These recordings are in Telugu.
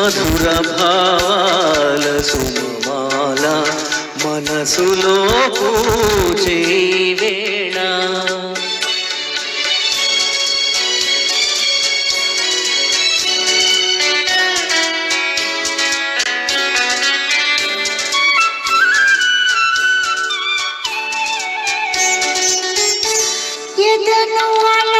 మధుర భావాల సుమాల మనసులో పూచే వేళ. ఎదను అలరించు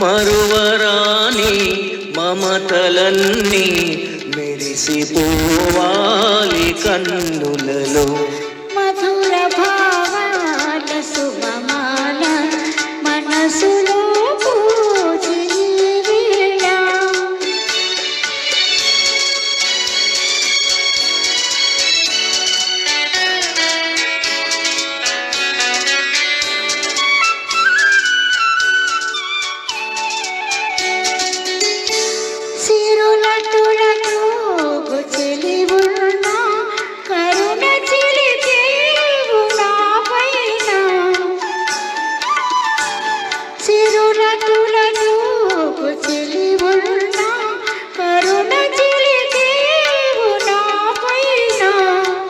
మరువరాని మమతలన్నీ మెరిసిపోవాలి కన్నులలో.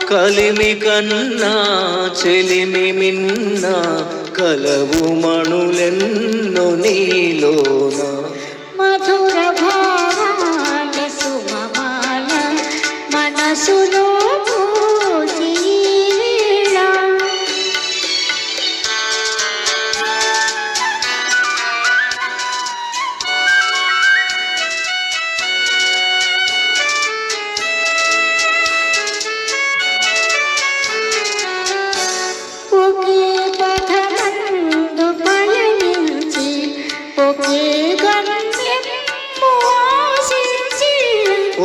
కలిమి కన్నా చెలిమి మిన్న కలవు మణులెన్నో నీలోన. మధుర భావాల సుమమాల మనసులో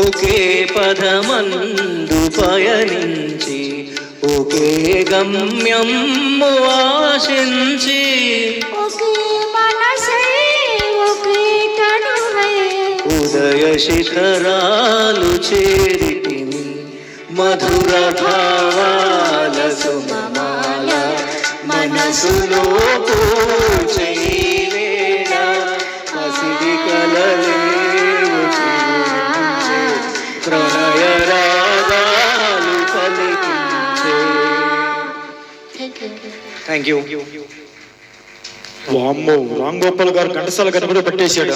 ఒకే పదమందు పయనించి ఒకే గమ్యం ఆశించి ఉదయ శిఖరాలు చేరితిని మధుర భావాల సుమమాల మనసులో థ్యాంక్ యూ వామ్మో రామ్ గోపాల్ గారు ఘంటసాల గణపతి పెట్టేశాడు.